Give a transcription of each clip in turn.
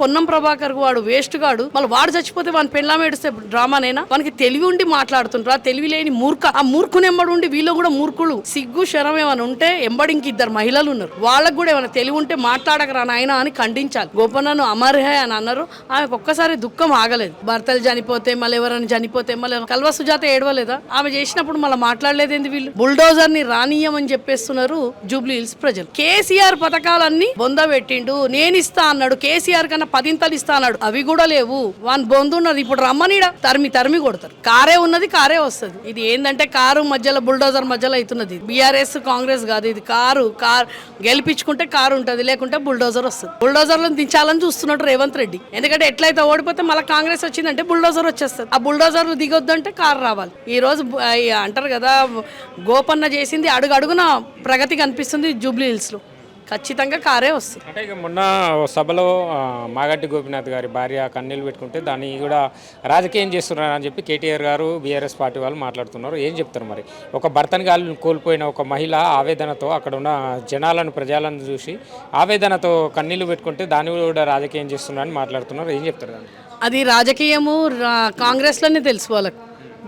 పొన్నం ప్రభాకర్ వాడు వేస్ట్ గాడు. మళ్ళీ వాడు చచ్చిపోతే వాని పెళ్ళాం ఏడిస్తే డ్రామానేనా వానికి తెలివి ఉండి మాట్లాడుతుండ్రు. ఆ తెలివి లేని మూర్ఖ ఆ మూర్ఖుని ఎంబడి ఉండి వీళ్ళు కూడా మూర్ఖులు. సిగ్గు శరం ఏమైనా ఉంటే ఎంబడి ఇంక ఇద్దరు మహిళలు ఉన్నారు. వాళ్ళకు కూడా ఏమైనా తెలివి ఉంటే మాట్లాడకరా నాయన అని ఖండించాలి. గోపన్నను అమర్హే అని అన్నారు. ఆమెకు ఒక్కసారి దుఃఖం ఆగలేదు. భర్తలు చనిపోతే మళ్ళీ ఎవరైనా చనిపోతే మళ్ళీ కల్వ సుజాత ఏడవలేదా? ఆమె చేసినప్పుడు మళ్ళీ మాట్లాడలేదు ఏంది వీళ్ళు? బుల్డోజర్ని రానియమని చెప్పేస్తున్నారు జూబ్లీ హిల్స్ ప్రజలు. కేసీఆర్ పథకాలన్నీ బొంద పెట్టిండు. నేను ఇస్తా అన్నాడు. కేసీఆర్ కన్నా పదింతలు ఇస్తా అన్నాడు అవి కూడా లేవు. వాన్ బొందు ఉన్నది ఇప్పుడు రమ్మనిడ. తరిమి తరిమి కొడతారు. కారే ఉన్నది కారే వస్తుంది. ఇది ఏంటంటే కారు మధ్యలో బుల్డోజర్ మధ్యలో అవుతున్నది బీఆర్ఎస్ కాంగ్రెస్ కాదు ఇది. కారు కార్ గెలిపించుకుంటే కారు ఉంటుంది లేకుంటే బుల్డోజర్ వస్తుంది. బుల్డోజర్లను దించాలని చూస్తున్నాడు రేవంత్ రెడ్డి. ఎందుకంటే ఎట్లయితే ఓడిపోతే మళ్ళీ కాంగ్రెస్ వచ్చిందంటే బుల్డోజర్ వచ్చేస్తుంది. ఆ బుల్డోజర్లు దిగొద్దంటే కారు రావాలి. ఈ రోజు అంటారు కదా గోపన్న చేసింది అడుగు అడుగున ప్రగతి కనిపిస్తుంది జూబ్లీ హిల్స్లో ఖచ్చితంగా కారే వస్తుంది. అంటే ఇక మొన్న సభలో ఆ, మాగంటి గోపినాథ్ గారి భార్య కన్నీళ్ళు పెట్టుకుంటే దాన్ని కూడా రాజకీయం చేస్తున్నారు అని చెప్పి కేటీఆర్ గారు బీఆర్ఎస్ పార్టీ వాళ్ళు మాట్లాడుతున్నారు. ఏం చెప్తారు మరి? ఒక భర్తని గాలి కోల్పోయిన ఒక మహిళ ఆవేదనతో అక్కడ ఉన్న జనాలను ప్రజలను చూసి ఆవేదనతో కన్నీళ్ళు పెట్టుకుంటే దాన్ని కూడా రాజకీయం చేస్తున్నారని మాట్లాడుతున్నారు. ఏం చెప్తారు అది రాజకీయము కాంగ్రెస్లోనే తెలుసు వాళ్ళకి.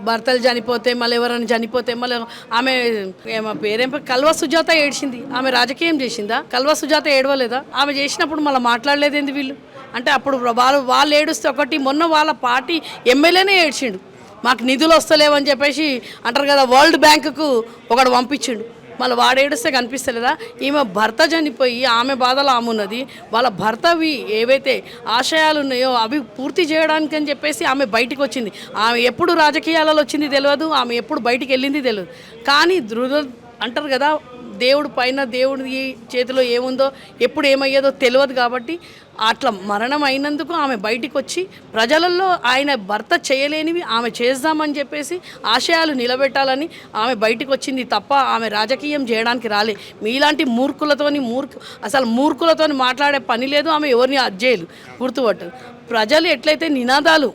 భర్తలు చనిపోతే మళ్ళీ ఎవరైనా చనిపోతే మళ్ళీ ఆమె ఏమో పేరేం కల్వ సుజాత ఏడ్చింది. ఆమె రాజకీయం చేసిందా? కల్వ సుజాత ఏడవలేదా? ఆమె చేసినప్పుడు మళ్ళీ మాట్లాడలేదేంది వీళ్ళు? అంటే అప్పుడు వాళ్ళు వాళ్ళు ఏడుస్తే ఒకటి మొన్న వాళ్ళ పార్టీ ఎమ్మెల్యేనే ఏడ్చిండు. మాకు నిధులు వస్తలేవని చెప్పేసి అంటారు కదా వరల్డ్ బ్యాంకుకు ఒకడు పంపించిండు. మళ్ళీ వాడు కనిపిస్తలేదా? ఈమె భర్త చనిపోయి ఆమె బాధలు ఆమె ఉన్నది వాళ్ళ భర్తవి ఏవైతే ఆశయాలు ఉన్నాయో అవి పూర్తి చేయడానికి అని చెప్పేసి ఆమె బయటికి వచ్చింది. ఆమె ఎప్పుడు రాజకీయాలలో వచ్చింది తెలియదు ఆమె ఎప్పుడు బయటికి వెళ్ళింది తెలియదు కానీ దృఢ అంటారు కదా దేవుడు పైన దేవుడి చేతిలో ఏముందో ఎప్పుడు ఏమయ్యేదో తెలియదు కాబట్టి అట్లా మరణం అయినందుకు ఆమె బయటికి వచ్చి ప్రజలలో ఆయన భర్త చేయలేనివి ఆమె చేద్దామని చెప్పేసి ఆశయాలు నిలబెట్టాలని ఆమె బయటికి వచ్చింది తప్ప ఆమె రాజకీయం చేయడానికి రాలే. మీలాంటి మూర్ఖులతోని మూర్ఖ అసలు మూర్ఖులతోని మాట్లాడే పని లేదు ఆమె ఎవరిని అజ్జేయలు గుర్తుపట్టదు. ప్రజలు ఎట్లయితే నినాదాలు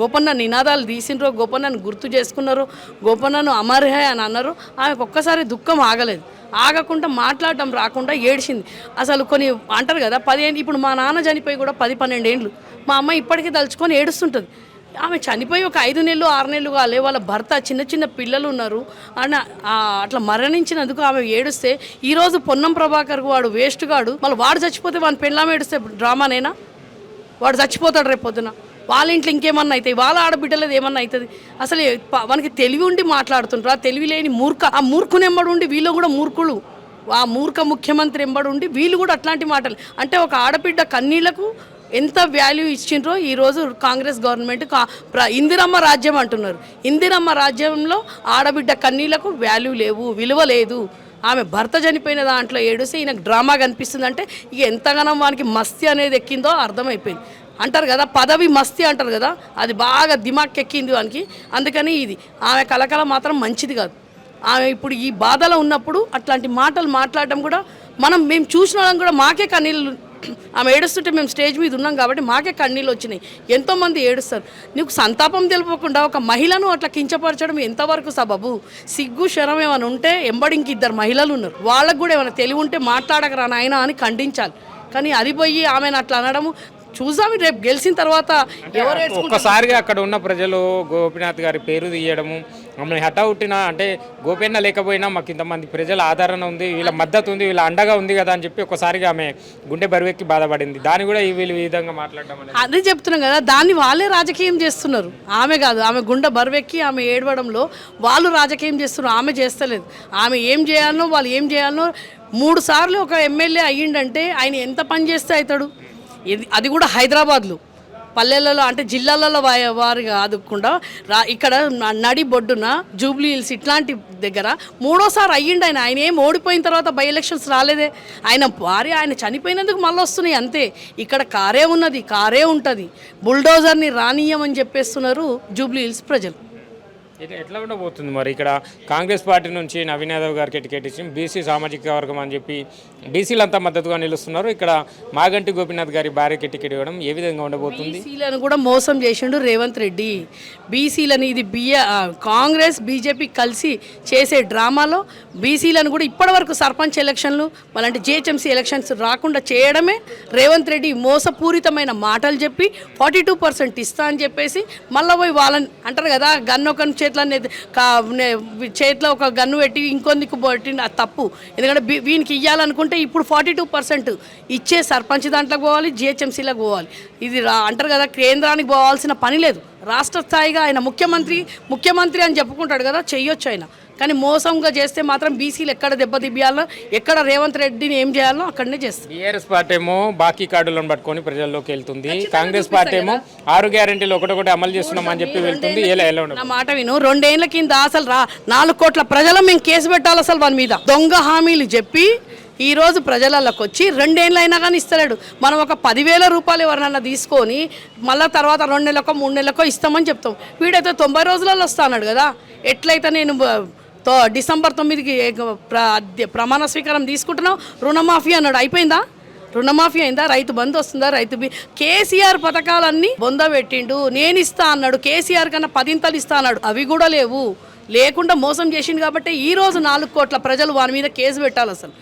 గోపన్న నినాదాలు తీసిండ్రో గోపన్నను గుర్తు చేసుకున్నారో గోపన్నను అమర్హే అని అన్నారు ఆమెకు ఒక్కసారి దుఃఖం ఆగలేదు. ఆగకుండా మాట్లాడటం రాకుండా ఏడ్చింది. అసలు కొన్ని అంటారు కదా పదిహేను ఇప్పుడు మా నాన్న చనిపోయి కూడా పది పన్నెండేండ్లు మా అమ్మ ఇప్పటికీ తలుచుకొని ఏడుస్తుంటుంది. ఆమె చనిపోయి ఒక ఐదు నెలలు ఆరు నెలలు కాలే వాళ్ళ భర్త చిన్న చిన్న పిల్లలు ఉన్నారు అని అట్లా మరణించినందుకు ఆమె ఏడుస్తే ఈరోజు పొన్నం ప్రభాకర్ వాడు వేస్ట్ గాడు. మళ్ళీ వాడు చచ్చిపోతే వాని పెళ్ళాం ఏడుస్తే డ్రామానేనా వాడు చచ్చిపోతాడు రేపు పొద్దున. వాళ్ళ ఇంట్లో ఇంకేమన్నా అవుతాయి? వాళ్ళ ఆడబిడ్డలేదు ఏమన్నా అవుతుంది? అసలు మనకి తెలివి ఉండి మాట్లాడుతుంటారు. ఆ తెలివి లేని మూర్ఖ ఆ మూర్ఖుని ఎంబడి ఉండి వీళ్ళు కూడా మూర్ఖులు. ఆ మూర్ఖ ముఖ్యమంత్రి ఎంబడి ఉండి వీళ్ళు కూడా అట్లాంటి మాటలు. అంటే ఒక ఆడబిడ్డ కన్నీళ్ళకు ఎంత వాల్యూ ఇచ్చిండ్రో ఈరోజు కాంగ్రెస్ గవర్నమెంట్ కా- ప్ర- ఇందిరమ్మ రాజ్యం అంటున్నారు. ఇందిరమ్మ రాజ్యంలో ఆడబిడ్డ కన్నీళ్ళకు వాల్యూ లేవు విలువ లేదు. ఆమె భర్త చనిపోయిన దాంట్లో ఏడుస్తే ఈయనకు డ్రామా కనిపిస్తుంది అంటే ఇక ఎంతగానో వానికి మస్తి అనేది ఎక్కిందో అర్థమైపోయింది. అంటారు కదా పదవి మస్తి అంటారు కదా అది బాగా దిమాక్ ఎక్కింది దానికి అందుకని ఇది ఆమె కలకల మాత్రం మంచిది కాదు. ఆమె ఇప్పుడు ఈ బాధలో ఉన్నప్పుడు అట్లాంటి మాటలు మాట్లాడడం కూడా మనం మేము చూసిన వాళ్ళం కూడా మాకే కన్నీళ్ళు ఆమె ఏడుస్తుంటే మేము స్టేజ్ మీద ఉన్నాం కాబట్టి మాకే కన్నీళ్ళు వచ్చినాయి. ఎంతోమంది ఏడుస్తారు. నీకు సంతాపం తెలుపకుండా ఒక మహిళను అట్లా కించపరచడం ఎంతవరకు సబబు? సిగ్గు శరం ఏమైనా ఉంటే ఎంబడి ఇద్దరు మహిళలు ఉన్నారు. వాళ్ళకు కూడా ఏమైనా తెలివి ఉంటే మాట్లాడకరా నాయన అని ఖండించాలి. కానీ అది పోయి ఆమెను అట్లా అనడము చూసాము రేపు గెలిచిన తర్వాత ఎవరు? ఒక్కసారిగా అక్కడ ఉన్న ప్రజలు గోపినాథ్ గారి పేరు తీయడము మమ్మల్ని హఠావుట్టిన అంటే గోపన్న లేకపోయినా మాకు ఇంతమంది ప్రజల ఆదరణ ఉంది వీళ్ళ మద్దతు ఉంది వీళ్ళ అండగా ఉంది కదా అని చెప్పి ఒక్కసారిగా ఆమె గుండె బరువెక్కి బాధపడింది. దాన్ని కూడా ఈ వీళ్ళు విధంగా మాట్లాడడం అదే చెప్తున్నాం కదా దాన్ని వాళ్ళే రాజకీయం చేస్తున్నారు. ఆమె కాదు ఆమె గుండె బరువెక్కి ఆమె ఏడవడంలో వాళ్ళు రాజకీయం చేస్తున్నారు ఆమె చేస్తలేదు. ఆమె ఏం చేయాలనో వాళ్ళు ఏం చేయాలనో మూడు సార్లు ఒక ఎమ్మెల్యే అయ్యిండంటే ఆయన ఎంత పని చేస్తే అవుతాడు? అది కూడా హైదరాబాద్లో. పల్లెలలో అంటే జిల్లాలలో వా- వారు కాదుకుండా రా ఇక్కడ నడి బొడ్డున జూబ్లీ హిల్స్ ఇట్లాంటి దగ్గర మూడోసారి అయ్యిండు ఆయన. ఆయన ఏం ఓడిపోయిన తర్వాత బై ఎలక్షన్స్ రాలేదే. ఆయన భార్య ఆయన చనిపోయినందుకు మళ్ళీ వస్తున్నాయి అంతే. ఇక్కడ కారే ఉన్నది కారే ఉంటుంది. బుల్డోజర్ని రానియమని చెప్పేస్తున్నారు జూబ్లీ హిల్స్ ప్రజలు. ఎట్లా ఉండబోతుంది మరి? ఇక్కడ కాంగ్రెస్ పార్టీ నుంచి నవీన్ యాదవ్ గారికి టికెట్ ఇచ్చి బీసీ సామాజిక వర్గం అని చెప్పి బీసీలంతా మద్దతుగా నిలుస్తున్నారు. ఇక్కడ మాగంటి గోపీనాథ్ గారి భార్యకి టికెట్ ఇవ్వడం ఏ విధంగా ఉండబోతుంది? బీసీలను కూడా మోసం చేసిండు రేవంత్ రెడ్డి. బీసీలను ఇది బియ్య కాంగ్రెస్ బీజేపీ కలిసి చేసే డ్రామాలో బీసీలను కూడా ఇప్పటివరకు సర్పంచ్ ఎలక్షన్లు మళ్ళీ జిహెచ్ఎంసీ ఎలక్షన్స్ రాకుండా చేయడమే రేవంత్ రెడ్డి మోసపూరితమైన మాటలు చెప్పి ఫార్టీ టూ పర్సెంట్ ఇస్తా అని చెప్పేసి మళ్ళీ పోయి వాళ్ళని అంటారు కదా గన్ ఒక చేతిలో చేతిలో ఒక గన్ను పెట్టి ఇంకొందుకు పెట్టి అది తప్పు. ఎందుకంటే వీనికి ఇవ్వాలనుకుంటే ఇప్పుడు ఫార్టీ టూ పర్సెంట్ ఇచ్చే సర్పంచ్ దాంట్లోకి పోవాలి జిహెచ్ఎంసీలోకి పోవాలి. ఇది రా అంటారు కదా కేంద్రానికి పోవాల్సిన పని లేదు. రాష్ట్ర స్థాయిగా ఆయన ముఖ్యమంత్రి ముఖ్యమంత్రి అని చెప్పుకుంటాడు కదా చెయ్యొచ్చు ఆయన. కానీ మోసంగా చేస్తే మాత్రం బీసీలు ఎక్కడ దెబ్బతిబ్బియాలో ఎక్కడ రేవంత్ రెడ్డిని ఏం చేయాలో అక్కడనే చేస్తారు. బీఆర్ఎస్ పార్టీ ఏమో బాకీ కార్డులను పట్టుకొని ప్రజల్లోకి వెళ్తుంది. కాంగ్రెస్ పార్టీ ఏమో ఆరు గ్యారెంటీలు ఒకటొకటి అమలు చేస్తున్నాం అని చెప్పి వెళ్తుంది. ఎలా ఎలా ఉండదు నా మాట విను. రెండేళ్ళ కింద అసలు రా నాలుగు కోట్ల ప్రజలు మేము కేసు పెట్టాలి అసలు వాని మీద. దొంగ హామీలు చెప్పి ఈ రోజు ప్రజలలోకి వచ్చి రెండేళ్ళు అయినా కానీ ఇస్తలేడు. మనం ఒక పదివేల రూపాయలు ఎవరినన్నా తీసుకొని మళ్ళీ తర్వాత రెండు నెలలకో మూడు నెలలకో ఇస్తామని చెప్తాం. వీడైతే తొంభై రోజులలో వస్తా అన్నాడు కదా. ఎట్లయితే నేను తో డిసెంబర్ తొమ్మిదికి ప్ర ప్రమాణ స్వీకారం తీసుకుంటున్నాం. రుణమాఫీ అన్నాడు. అయిపోయిందా? రుణమాఫీ అయిందా? రైతు బంధు వస్తుందా? రైతు బి కేసీఆర్ పథకాలన్నీ బొంద పెట్టిండు. నేను ఇస్తా అన్నాడు. కేసీఆర్ కన్నా పదింతలు ఇస్తా అన్నాడు. అవి కూడా లేవు. లేకుండా మోసం చేసిండు కాబట్టి ఈ రోజు నాలుగు కోట్ల ప్రజలు వారి మీద కేసు పెట్టాలి అసలు.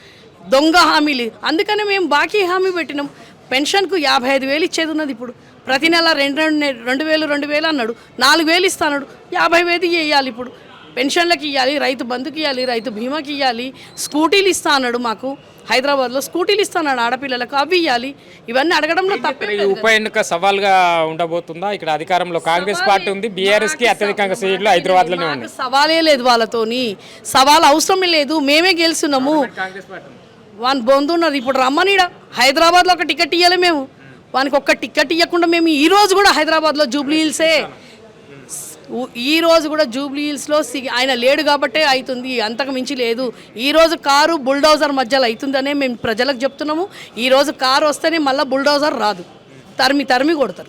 దొంగ హామీలు. అందుకనే మేము బాకీ హామీ పెట్టినాం. పెన్షన్కు యాభై ఐదు వేలు ఇచ్చేది ఉన్నది ఇప్పుడు. ప్రతి నెల రెండు రెండు రెండు వేలు రెండు వేలు అన్నాడు. నాలుగు వేలు ఇస్తాడు యాభై వేలు ఇవ్వాలి ఇప్పుడు. పెన్షన్లకు ఇవ్వాలి రైతు బంధుకి ఇవ్వాలి రైతు బీమాకి ఇవ్వాలి స్కూటీలు ఇస్తా అన్నాడు మాకు హైదరాబాద్లో. స్కూటీలు ఇస్తాడు ఆడపిల్లలకు అవి ఇవ్వాలి ఇవన్నీ అడగడంలో తప్పే ఉప ఎన్నిక సవాల్గా ఉండబోతుందా? ఇక్కడ అధికారంలో కాంగ్రెస్ పార్టీ ఉంది బీఆర్ఎస్కి అత్యధికంగా సీట్లు హైదరాబాద్లోనే ఉన్నాయి. సవాలే లేదు వాళ్ళతోని. సవాల్ అవసరమే లేదు మేమే గెలుస్తున్నాము. వాని బొందు ఉన్నది. ఇప్పుడు రమ్మనిడ? హైదరాబాద్లో ఒక టికెట్ ఇవ్వలే మేము. వానికి ఒక్క టికెట్ ఇవ్వకుండా మేము ఈ రోజు కూడా హైదరాబాద్లో జూబ్లీ హిల్సే. ఈ రోజు కూడా జూబ్లీ హిల్స్లో సి- ఆయన లేడు కాబట్టే అవుతుంది అంతకు మించి లేదు. ఈరోజు కారు బుల్డోజర్ మధ్యలో అవుతుందనే మేము ప్రజలకు చెప్తున్నాము. ఈరోజు కారు వస్తేనే మళ్ళీ బుల్డోజర్ రాదు. తరిమి తరిమి కొడతారు.